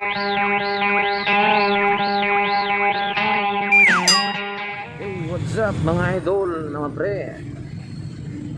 Hey, what's up mga idol, mga pre?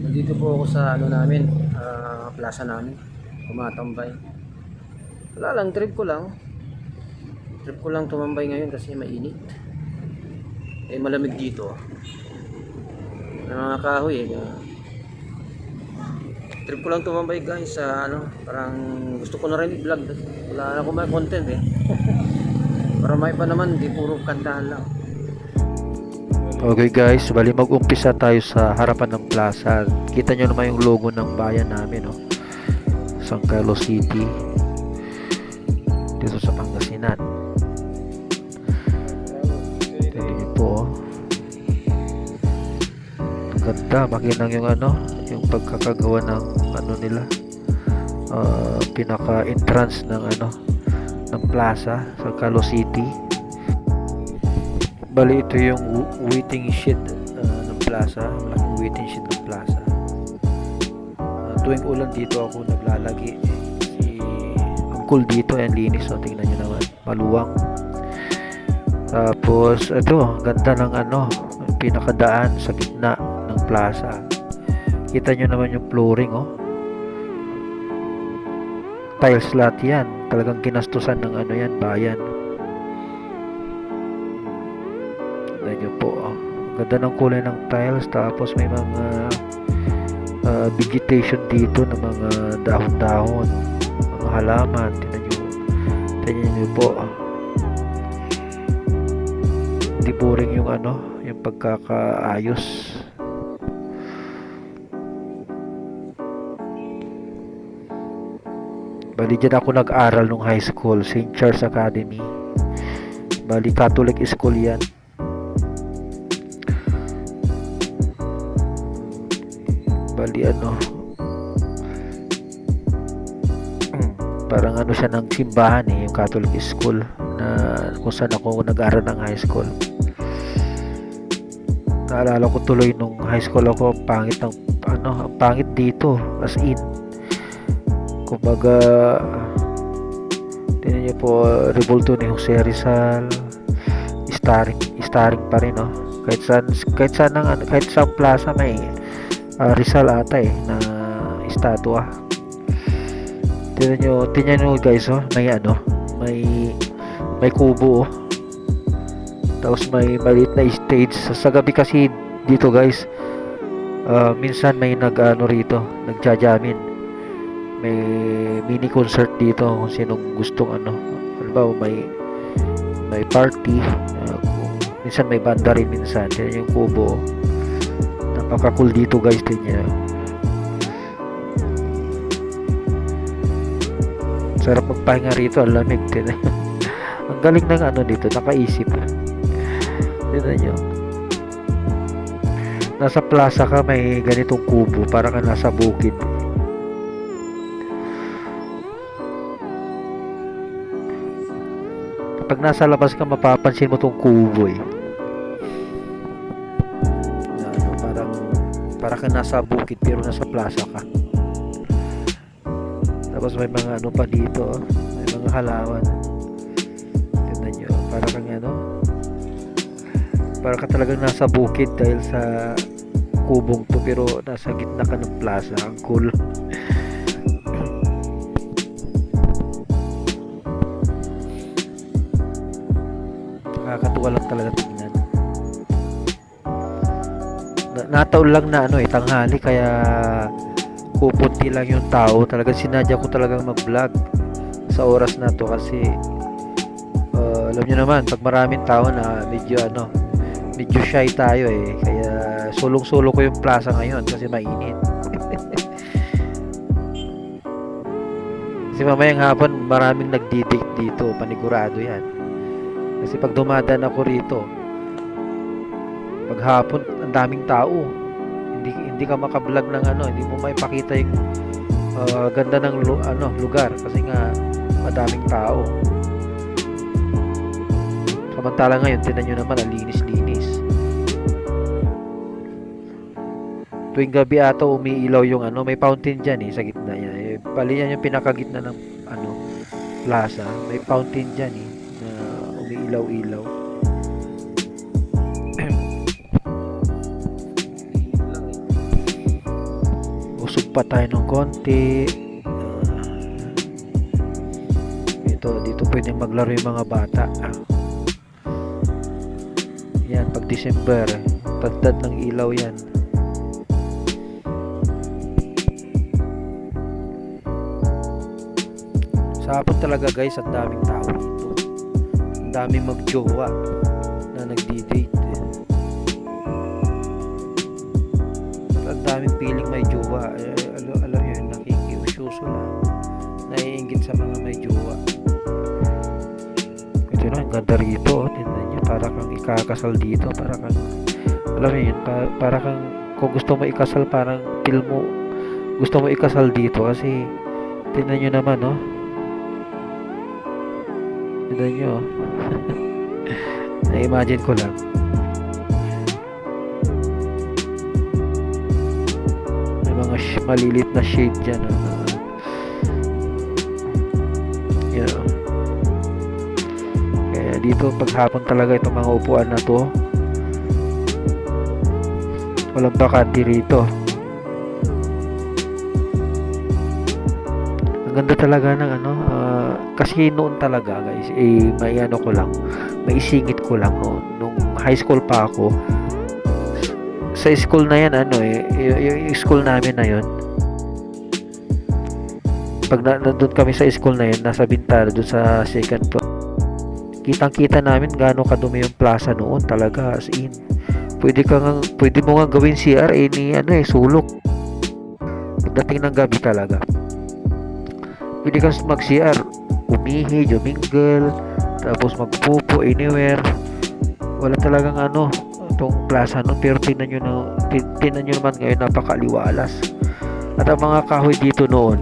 Nandito po ako sa ano namin, ah, plaza namin, kumatambay. Wala lang, trip ko lang. Trip ko lang tumambay ngayon kasi mainit. Eh, malamig dito. Mga kahoy eh. Trip ko lang tumambay guys sa ano, parang gusto ko na rin i-vlog. Wala na akong may content eh. Para may pa naman, di puro kantahan lang. Okay guys, bali mag-umpisa tayo sa harapan ng plaza. Kita nyo naman yung logo ng bayan namin, no? San Carlos City. Dito sa Pangasinan. Ganda, makinang yung ano, yung pagkakagawa ng ano nila. ah, pinaka-entrance ng ano, ng plaza, San Carlos City. Bali ito yung waiting shed uh, ng plaza, malaking waiting shed ng plaza. Uh, tuwing ulan dito ako naglalagi. Si Uncle dito, ang linis, so tingnan nyo naman, maluwang. Tapos ito, ang ganda ng ano, pinakadaan sa gitna plaza. Kita nyo naman yung flooring, oh. Tiles lahat yan. Talagang kinastusan ng ano yan, bayan. Nyo po. Oh. Ganda ng kulay ng tiles. Tapos may mga uh, vegetation dito ng mga dahon-dahon. Mga halaman. Tignan nyo. Tignan nyo po. Oh. Hindi boring yung ano, yung pagkakaayos. Bali dyan ako nag-aral nung high school, St. Charles Academy. Bali Catholic school yan. Bali ano, mm, parang ano siya ng simbahan eh, yung Catholic school na kung saan ako nag-aral ng high school. Naalala ko tuloy nung high school ako, pangit ng ano, ang pangit dito as in. Kumbaga Tingnan niyo po, Revolto ni Jose Rizal. Starring, starring pa rin, no? Kahit saan, kahit saan, ng, ano, kahit saan plaza may ah, Rizal ata eh, na estatwa. Tingnan niyo, tingnan niyo guys, oh, may ano, may, may kubo, oh. Tapos may maliit na stage. Sa, sa gabi kasi dito guys, ah, minsan may nag ano rito, nagjajamin may mini concert dito kung sinong gustong ano. Halimbawa may may party uh, kung- minsan may banda rin minsan yan yung kubo. Napaka cool dito guys din niya sarap magpahinga rito ang lamig din. Ang galing ng ano dito nakaisip. Dito nyo. Nasa plaza ka may ganitong kubo para ka nasa bukid Pag nasa labas ka, mapapansin mo tong kubo eh. Ano, parang, para ka nasa bukid pero nasa plaza ka. Tapos may mga ano pa dito, oh. may mga halaman. Tignan nyo, para kang ano, para ka talagang nasa bukid dahil sa kubong to pero nasa gitna ka ng plaza. Ang cool. Nakakatuwa lang talaga tingnan. Na, nataon lang na ano eh, tanghali kaya pupunti lang yung tao. Talagang sinadya ko talagang mag-vlog sa oras na to kasi uh, alam nyo naman, pag maraming tao na medyo ano, medyo shy tayo eh. Kaya sulong-sulo ko yung plaza ngayon kasi mainit. kasi mamayang hapon maraming nagdi-date dito, panigurado yan. Kasi pag dumadaan ako rito, paghapon, ang daming tao. Hindi hindi ka makablog ng ano, hindi mo maipakita yung ah, ganda ng lu- ano, lugar kasi nga madaming tao. Samantala ngayon, tinan nyo naman, ang linis-linis. Tuwing gabi ata umiilaw yung ano, may fountain dyan eh, sa gitna niya. Eh, pali yan yung pinakagitna ng ano, plaza. May fountain dyan eh, na umiilaw-ilaw. Usog pa tayo ng konti. Ito, dito pwede maglaro yung mga bata. Yan, pag December, tagtad ng ilaw yan. Sa talaga guys, ang daming tao dito. Daming magjowa na nagdi-date. At ang daming piling may jowa. Eh, alam, alam yun, nakikiusyuso lang. Naiingit sa mga may jowa. Ito na, ang ganda rito. Oh. Tingnan nyo, para kang ikakasal dito. Para kang, alam mo yun, pa- para kang, kung gusto mo ikasal, parang feel mo, gusto mo ikasal dito kasi tingnan nyo naman, no? Tignan nyo. oh. Na-imagine ko lang. May mga malilit na shade dyan. Oh. Yan. oh. Kaya dito paghapon talaga itong mga upuan na to. Walang bakante rito. Ganda talaga ng ano, ah, kasi noon talaga guys, eh, may ano ko lang, may isingit ko lang noon. Nung high school pa ako, sa school na yan, ano eh, yung school namin na yun, pag na, nandun kami sa school na yun, nasa Bintara, dun sa second floor, kitang-kita namin gaano kadumi yung plaza noon talaga, as in. Pwede ka nga, pwede mo nga gawin CR eh, ni ano eh, sulok. Pagdating ng gabi talaga pwede kang mag-CR umihi, jumingle tapos magpupo anywhere. Wala talagang ano itong plaza nun pero tingnan nyo, na, tin- tingnan nyo naman ngayon napakaliwalas. At ang mga kahoy dito noon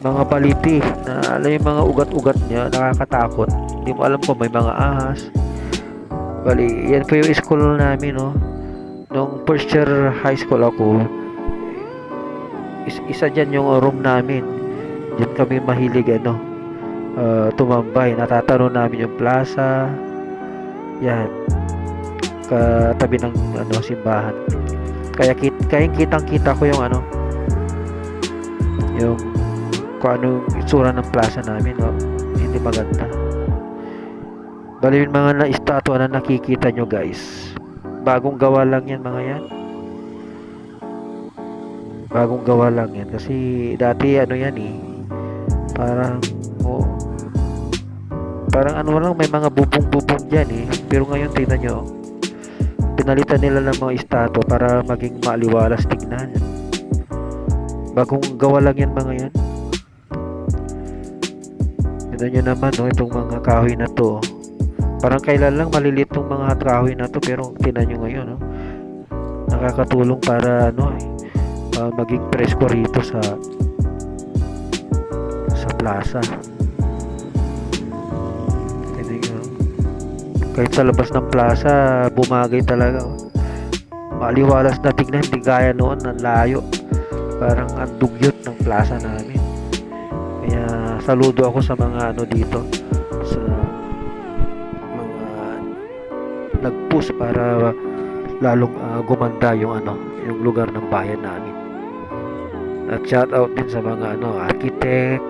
mga baliti na alam yung mga ugat-ugat niya nakakatakot. Hindi mo alam kung may mga ahas. Bali yan po yung school namin no? Nung first year high school ako is, isa dyan yung room namin Diyan kami mahilig ano uh, tumambay. Natatano namin yung plaza. Yan. Katabi ng ano simbahan. Kaya kit kaya kitang kita ko yung ano yung kung ano itsura ng plaza namin no? hindi maganda bali yung mga na-estatwa na nakikita nyo guys bagong gawa lang yan mga yan bagong gawa lang yan kasi dati ano yan eh parang oh, parang ano lang may mga bubong-bubong dyan eh. Pero ngayon tingnan nyo pinalitan nila ng mga estatwa para maging maliwalas tignan. Bagong gawa lang yan mga yan tignan nyo naman no, itong mga kahoy na to. Parang kailan lang malilit tong mga kahoy na to pero tingnan nyo ngayon no? nakakatulong para ano eh, ah, maging presko rito sa plaza. Tingnan nyo. Kahit sa labas ng plaza, bumagay talaga. oh. Maliwalas na tignan, hindi gaya noon, ang layo. Parang ang dugyot ng plaza namin. Kaya saludo ako sa mga ano dito, sa mga nag-push para lalong ah, gumanda yung ano, yung lugar ng bayan namin. At shout out din sa mga ano, architect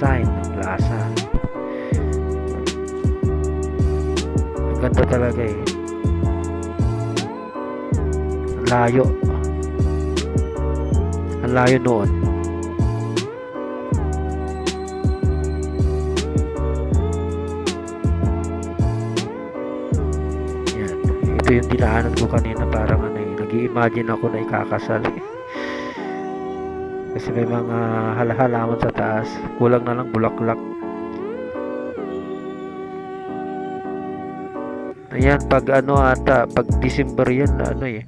nag-design ng plaza. Ang ganda talaga eh. Ang layo. Ang layo noon. Yan. Ito yung dinaanan ko kanina parang ano eh. Nag-i-imagine ako na ikakasal eh. Kasi may mga halahalaman sa taas. Kulang na lang bulaklak. Ayan, pag ano ata, pag December yan, ano eh.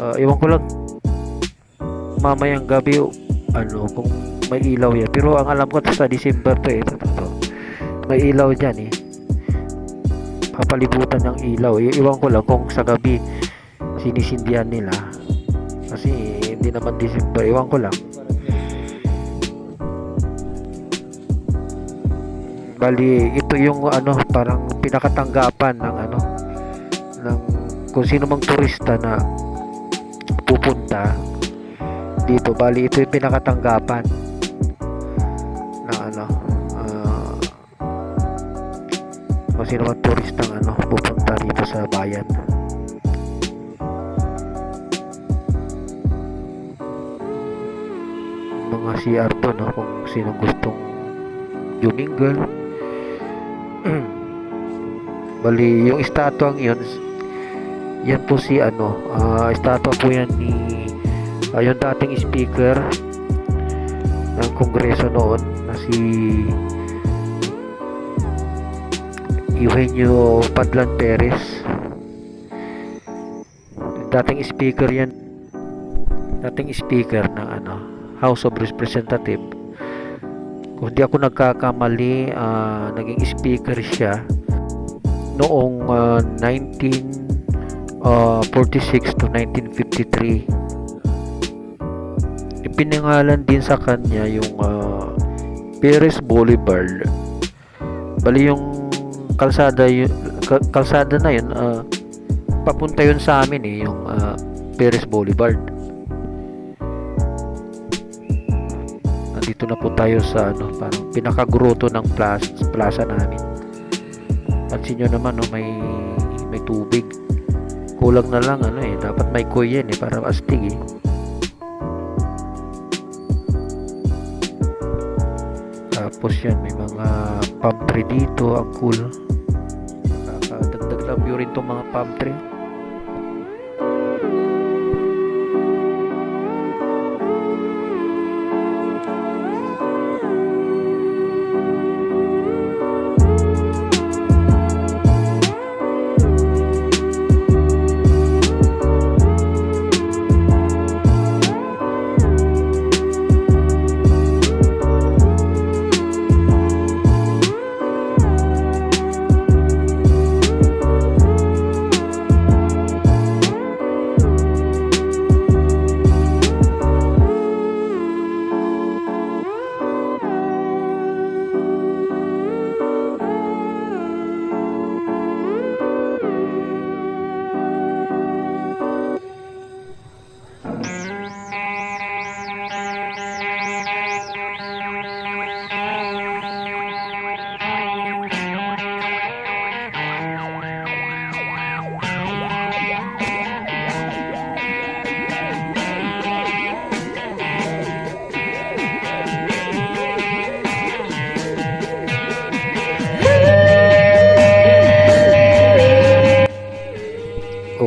Uh, iwan ko lang, mamayang gabi, ano, kung may ilaw yan. Pero ang alam ko sa December to eh, ito, ito. May ilaw dyan eh. Papalibutan ng ilaw. I- Iwan ko lang kung sa gabi sinisindihan nila. Kasi hindi naman December. Iwan ko lang. Bali, ito yung ano, parang pinakatanggapan ng ano ng kung sino mang turista na pupunta dito. Bali, ito yung pinakatanggapan ng ano ah, kung sino mang turista ano pupunta dito sa bayan. Mga CR to, no? Kung sino gustong jumingle. Bali, yung estatuang yun, yan po si ano, ah estatwa po yan ni yung dating speaker ng kongreso noon na si Eugenio Padlan Perez. Dating speaker yan, dating speaker ng ano, House of Representative. Kung di ako nagkakamali, ah, naging speaker siya noong ah, 1946 to 1953 ipinangalan din sa kanya yung ah, Perez Boulevard bali yung kalsada yun, ka- kalsada na yun ah, papunta yun sa amin eh yung ah, Perez Boulevard nandito na po tayo sa ano parang pinakagroto ng plaza, plaza namin. Pansin nyo naman no, may may tubig. Kulang na lang ano eh dapat may koy yan eh para astig eh. Tapos yan may mga palm tree dito ang cool. Nakakadagdag lang view rin tong mga palm tree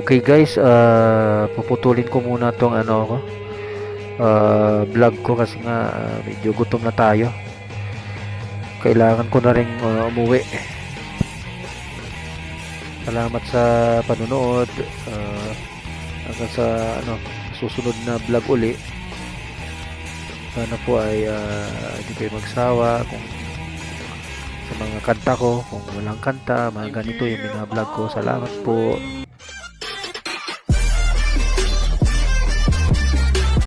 Okay guys, ah puputulin ko muna tong ano ko. ah, vlog ko kasi nga ah, medyo gutom na tayo. Kailangan ko na ring ah, umuwi. Salamat sa panonood. ah, hanggang sa ano, susunod na vlog uli. Sana po ay ah, hindi kayo magsawa kung sa mga kanta ko, kung walang kanta, mga ganito yung mga vlog ko. Salamat po.